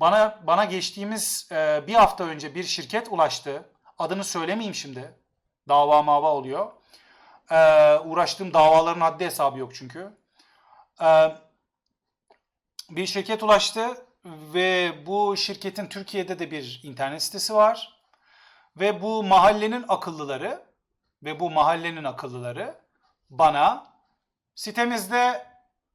Bana bana geçtiğimiz e, bir hafta önce bir şirket ulaştı. Adını söylemeyeyim şimdi. Dava mava oluyor. E, uğraştığım davaların haddi hesabı yok çünkü. E, bir şirket ulaştı ve bu şirketin Türkiye'de de bir internet sitesi var. Ve bu mahallenin akıllıları ve bu mahallenin akıllıları bana sitemizde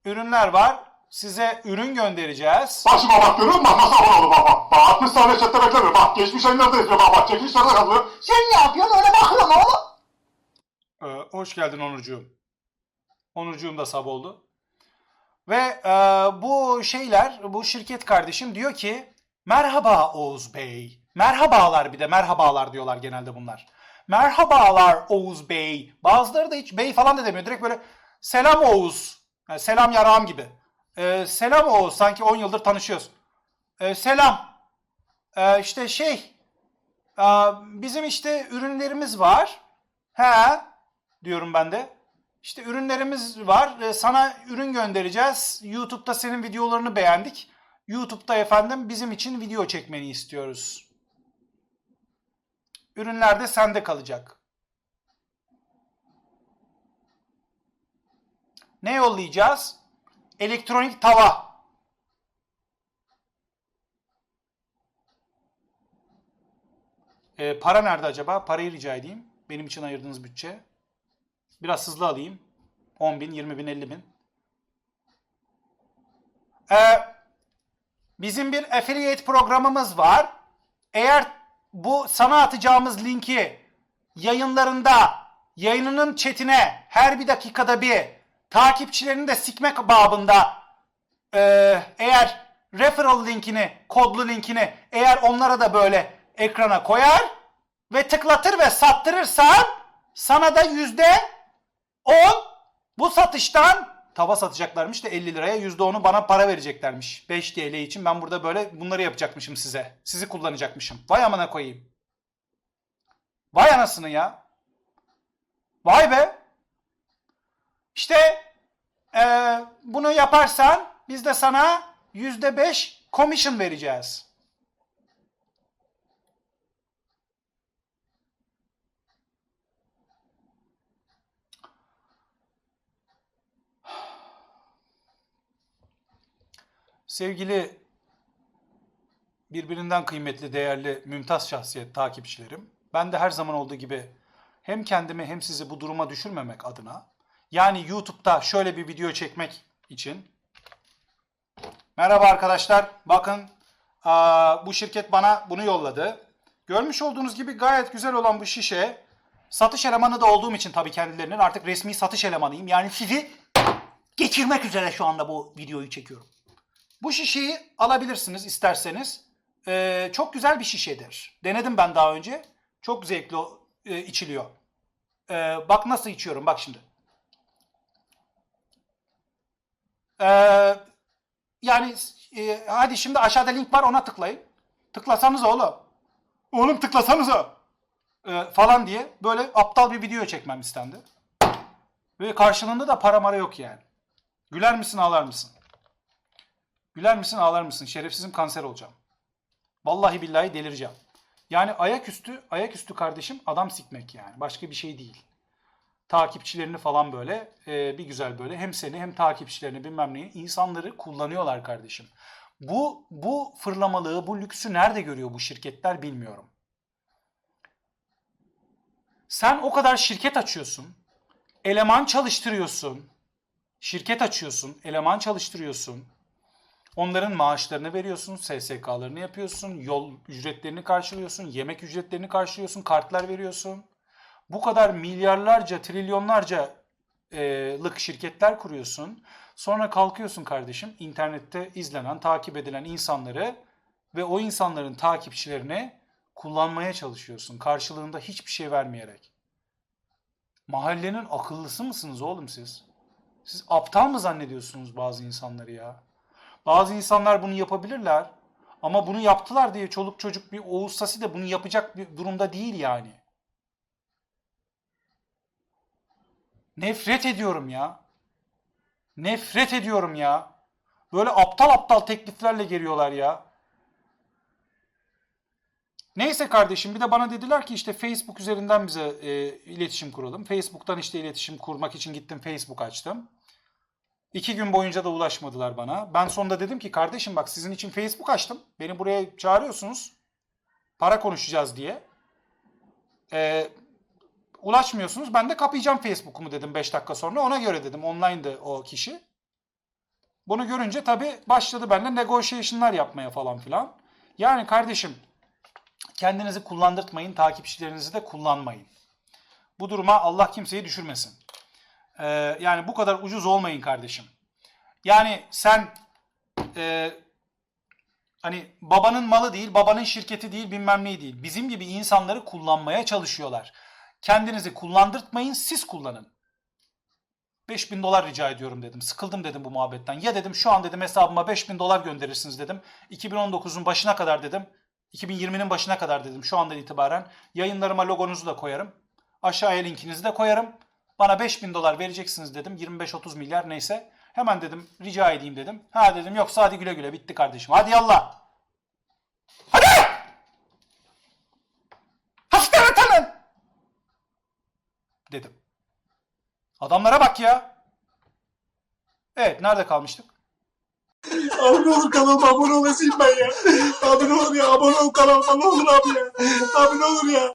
ürünler var. Size ürün göndereceğiz. Bak bak görüyor musun? Nasıl havalı bak bak. Bak 60 saniye chatte beklemiyor. Bak geçmiş ayınlarda yazıyor. Bak bak çekilişlerde kalıyor. Sen ne yapıyorsun öyle bakıyorsun oğlum? Ee, hoş geldin Onurcuğum. Onurcuğum da sab oldu. Ve e, bu şeyler, bu şirket kardeşim diyor ki merhaba Oğuz Bey. Merhabalar bir de merhabalar diyorlar genelde bunlar. Merhabalar Oğuz Bey. Bazıları da hiç bey falan da demiyor. Direkt böyle selam Oğuz. Yani selam yarağım gibi. Ee, selam Oğuz. Sanki 10 yıldır tanışıyoruz. Ee, selam. Ee, işte şey e, bizim işte ürünlerimiz var. He diyorum ben de. İşte ürünlerimiz var. Ee, Sana ürün göndereceğiz. YouTube'da senin videolarını beğendik. YouTube'da efendim bizim için video çekmeni istiyoruz. Ürünler de sende kalacak. Ne yollayacağız? Elektronik tava. Ee, para nerede acaba? Parayı rica edeyim. Benim için ayırdığınız bütçe. Biraz hızlı alayım. 10 bin, 20 bin, 50 bin. Ee, bizim bir affiliate programımız var. Eğer bu sana atacağımız linki yayınlarında, yayınının chatine her bir dakikada bir takipçilerini de sikmek babında e, eğer referral linkini, kodlu linkini eğer onlara da böyle ekrana koyar ve tıklatır ve sattırırsan sana da yüzde 10 bu satıştan tava satacaklarmış da 50 liraya yüzde 10'u bana para vereceklermiş. 5 TL için ben burada böyle bunları yapacakmışım size. Sizi kullanacakmışım. Vay amına koyayım. Vay anasını ya. Vay be. İşte eee, bunu yaparsan biz de sana yüzde 5 commission vereceğiz. Sevgili birbirinden kıymetli, değerli, mümtaz şahsiyet takipçilerim, ben de her zaman olduğu gibi hem kendimi hem sizi bu duruma düşürmemek adına, yani YouTube'da şöyle bir video çekmek için, merhaba arkadaşlar, bakın bu şirket bana bunu yolladı. Görmüş olduğunuz gibi gayet güzel olan bu şişe, satış elemanı da olduğum için tabii kendilerinin artık resmi satış elemanıyım. Yani sizi geçirmek üzere şu anda bu videoyu çekiyorum. Bu şişeyi alabilirsiniz isterseniz. Ee, çok güzel bir şişedir. Denedim ben daha önce. Çok zevkli e, içiliyor. Ee, bak nasıl içiyorum bak şimdi. Ee, yani e, hadi şimdi aşağıda link var ona tıklayın. Tıklasanız oğlum. Oğlum tıklasanıza. Ee, falan diye böyle aptal bir video çekmem istendi. Ve karşılığında da para mara yok yani. Güler misin ağlar mısın? Güler misin ağlar mısın? Şerefsizim kanser olacağım. Vallahi billahi delireceğim. Yani ayaküstü, ayaküstü kardeşim adam sikmek yani. Başka bir şey değil. Takipçilerini falan böyle e, bir güzel böyle hem seni hem takipçilerini bilmem neyi insanları kullanıyorlar kardeşim. Bu, bu fırlamalığı, bu lüksü nerede görüyor bu şirketler bilmiyorum. Sen o kadar şirket açıyorsun, eleman çalıştırıyorsun, şirket açıyorsun, eleman çalıştırıyorsun, Onların maaşlarını veriyorsun, SSK'larını yapıyorsun, yol ücretlerini karşılıyorsun, yemek ücretlerini karşılıyorsun, kartlar veriyorsun. Bu kadar milyarlarca, trilyonlarca e, lık şirketler kuruyorsun. Sonra kalkıyorsun kardeşim internette izlenen, takip edilen insanları ve o insanların takipçilerini kullanmaya çalışıyorsun. Karşılığında hiçbir şey vermeyerek. Mahallenin akıllısı mısınız oğlum siz? Siz aptal mı zannediyorsunuz bazı insanları ya? Bazı insanlar bunu yapabilirler. Ama bunu yaptılar diye çoluk çocuk bir Oğuz Sasi de bunu yapacak bir durumda değil yani. Nefret ediyorum ya. Nefret ediyorum ya. Böyle aptal aptal tekliflerle geliyorlar ya. Neyse kardeşim bir de bana dediler ki işte Facebook üzerinden bize e, iletişim kuralım. Facebook'tan işte iletişim kurmak için gittim Facebook açtım. İki gün boyunca da ulaşmadılar bana. Ben sonunda dedim ki kardeşim bak sizin için Facebook açtım. Beni buraya çağırıyorsunuz. Para konuşacağız diye. Ee, ulaşmıyorsunuz. Ben de kapayacağım Facebook'umu dedim 5 dakika sonra. Ona göre dedim. Online'dı o kişi. Bunu görünce tabii başladı benimle negotiation'lar yapmaya falan filan. Yani kardeşim kendinizi kullandırtmayın, takipçilerinizi de kullanmayın. Bu duruma Allah kimseyi düşürmesin. Ee, yani bu kadar ucuz olmayın kardeşim. Yani sen e, hani babanın malı değil, babanın şirketi değil, bilmem ne değil. Bizim gibi insanları kullanmaya çalışıyorlar. Kendinizi kullandırtmayın, siz kullanın. 5000 dolar rica ediyorum dedim. Sıkıldım dedim bu muhabbetten. Ya dedim şu an dedim hesabıma 5000 dolar gönderirsiniz dedim. 2019'un başına kadar dedim. 2020'nin başına kadar dedim şu andan itibaren. Yayınlarıma logonuzu da koyarım. Aşağıya linkinizi de koyarım. Bana 5000 dolar vereceksiniz dedim. 25-30 milyar neyse. Hemen dedim rica edeyim dedim. Ha dedim yoksa hadi güle güle bitti kardeşim. Hadi yallah. Dedim. Adamlara bak ya. Evet nerede kalmıştık? Abi ne olur kanalıma abone olasın ben ya. Abi ne ya abone ol kanalıma ne olur abi ya. Abi ne ya.